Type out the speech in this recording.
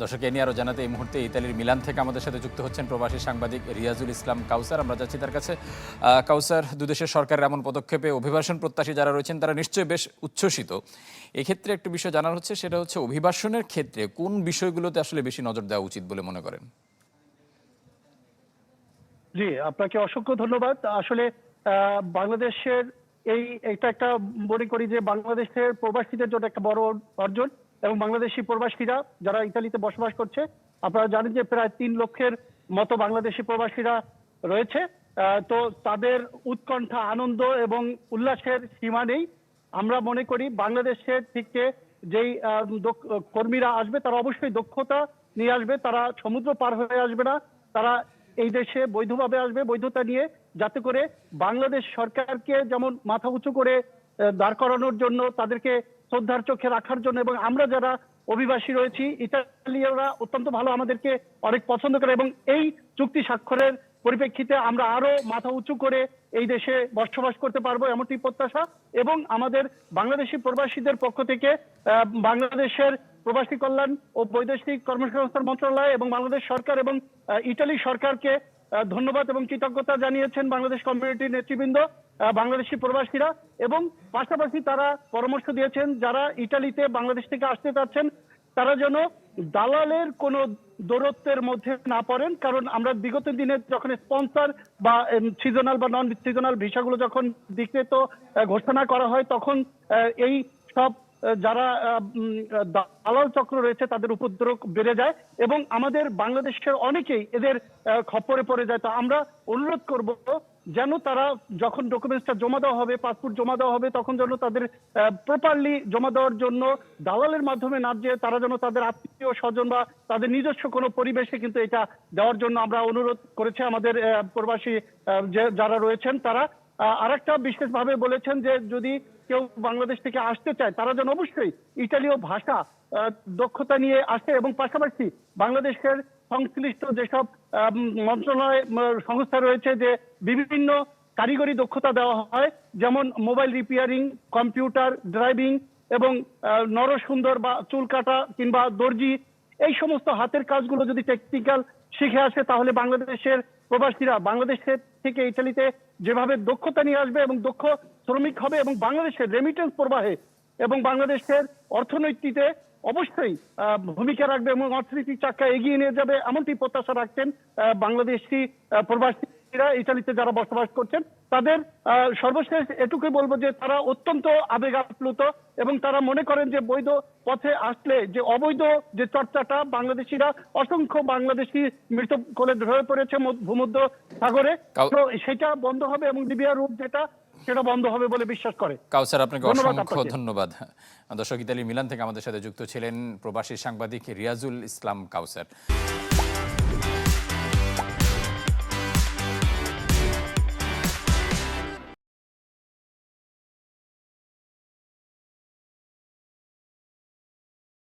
দর্শক, এ নিয়ে আরও জানাতে এই মুহূর্তে ইতালির মিলান থেকে আমাদের সাথে যুক্ত হচ্ছেন প্রবাসী সাংবাদিক রিয়াজুল ইসলাম কাউসার। আমরা যাচ্ছি তার কাছে। কাউসার দুদেশের সরকারের এমন পদক্ষেপে অভিবাসন প্রত্যাশী যারা রয়েছেন, তারা নিশ্চয়ই বেশ উচ্ছ্বসিত। এক্ষেত্রে একটু বিষয় জানার হচ্ছে, সেটা হচ্ছে অভিবাসনের ক্ষেত্রে কোন বিষয়গুলোতে আসলে বেশি নজর দেওয়া উচিত বলে মনে করেন? জি, আপনাকে অসংখ্য ধন্যবাদ। আসলে বাংলাদেশের এই এটা একটা মনে করি যে বাংলাদেশের প্রবাসীদের জন্য একটা বড় অর্জন। এবং বাংলাদেশি প্রবাসীরা যারা ইতালিতে বসবাস করছে, আপনারা জানেন যে প্রায় তিন লক্ষের মতো বাংলাদেশি প্রবাসীরা রয়েছে। তো তাদের উৎকণ্ঠা, আনন্দ এবং উল্লাসের সীমা নেই। আমরা মনে করি বাংলাদেশের থেকে যেই কর্মীরা আসবে, তারা অবশ্যই দক্ষতা নিয়ে আসবে। তারা সমুদ্র পার হয়ে আসবে না। তারা এই দেশে বৈধভাবে আসবে, বৈধতা নিয়ে, যাতে করে বাংলাদেশ সরকারকে যেমন মাথা উঁচু করে দাঁড় করানোর জন্য তাদেরকে শ্রদ্ধার চোখে রাখার জন্য এবং আমরা যারা অভিবাসী রয়েছি, ইতালীয়রা অত্যন্ত ভালো আমাদেরকে অনেক পছন্দ করে এবং এই চুক্তি স্বাক্ষরের পরিপ্রেক্ষিতে আমরা আরও মাথা উঁচু করে এই দেশে বসবাস করতে পারব এমনটি প্রত্যাশা এবং আমাদের বাংলাদেশি প্রবাসীদের পক্ষ থেকে বাংলাদেশের প্রবাসী কল্যাণ ও বৈদেশিক কর্মসংস্থান মন্ত্রণালয় এবং বাংলাদেশ সরকার এবং ইটালি সরকারকে ধন্যবাদ এবং কৃতজ্ঞতা জানিয়েছেন বাংলাদেশ কমিউনিটির নেতৃবৃন্দ। বাংলাদেশি প্রবাসীরা এবং পাশাপাশি তারা পরামর্শ দিয়েছেন যারা ইটালিতে বাংলাদেশ থেকে আসতে চাচ্ছেন তারা যেন দালালের কোনো দৌরত্বের মধ্যে না পড়েন। কারণ আমরা বিগত দিনে যখন স্পন্সর বা সিজনাল বা নন সিজনাল ভিসাগুলো যখন ডিক্রেত ঘোষণা করা হয় তখন এই সব যারা দালাল চক্র রয়েছে তাদের উপদ্রব বেড়ে যায় এবং আমাদের বাংলাদেশের অনেকেই এদের আহ, খপ্পরে পড়ে যায়। তো আমরা অনুরোধ করব যেন তারা যখন ডকুমেন্টসটা জমা দেওয়া হবে পাসপোর্ট জমা দেওয়া হবে, তখন যেন তাদের প্রপারলি জমা দেওয়ার জন্য দালালের মাধ্যমে না যে তারা যেন তাদের আত্মীয় স্বজন বা তাদের নিজস্ব কোনো পরিবেশে কিন্তু এটা দেওয়ার জন্য আমরা অনুরোধ করেছি আমাদের প্রবাসী যারা রয়েছেন তারা। আর একটা বিশেষভাবে বলেছেন যে যদি কেউ বাংলাদেশ থেকে আসতে চায়, তারা যেন অবশ্যই ইতালীয় ভাষা দক্ষতা নিয়ে আসে এবং পাশাপাশি বাংলাদেশের সংশ্লিষ্ট যেসব মন্ত্রণালয় সংস্থা রয়েছে যে বিভিন্ন কারিগরি দক্ষতা দেওয়া হয়, যেমন মোবাইল রিপেয়ারিং, কম্পিউটার, ড্রাইভিং এবং নরসুন্দর বা চুল কাটা কিংবা দর্জি, এই সমস্ত হাতের কাজগুলো যদি টেকনিক্যাল শিখে আসে, তাহলে বাংলাদেশের প্রবাসীরা বাংলাদেশের থেকে ইটালিতে যেভাবে দক্ষতা নিয়ে আসবে এবং দক্ষ শ্রমিক হবে এবং বাংলাদেশের রেমিটেন্স প্রবাহে এবং বাংলাদেশের অর্থনীতিতে অবশ্যই ভূমিকা রাখবে এবং অর্থনৈতিক চাকা এগিয়ে নিয়ে যাবে এমনটি প্রত্যাশা রাখছেন বাংলাদেশি প্রবাসীরা ইটালিতে যারা বসবাস করছেন তাদের সর্বশেষ এটুকুই বলব যে তারা অত্যন্ত আবেগ আপ্লুত এবং তারা মনে করেন যে বৈধ পথে আসলে যে অবৈধ যে চর্চাটা বাংলাদেশিরা অসংখ্য বাংলাদেশি মৃত কোলে ধরে পড়েছে ভূমধ্য সাগরে তো সেটা বন্ধ হবে এবং লিবিয়া রূপ যেটা সেটা বন্ধ হবে বলে বিশ্বাস করে। কাউসার আপনাকে অসংখ্য ধন্যবাদ। দর্শক ইতালি মিলান থেকে আমাদের সাথে যুক্ত ছিলেন প্রবাসী সাংবাদিক রিয়াজুল ইসলাম কাউসার।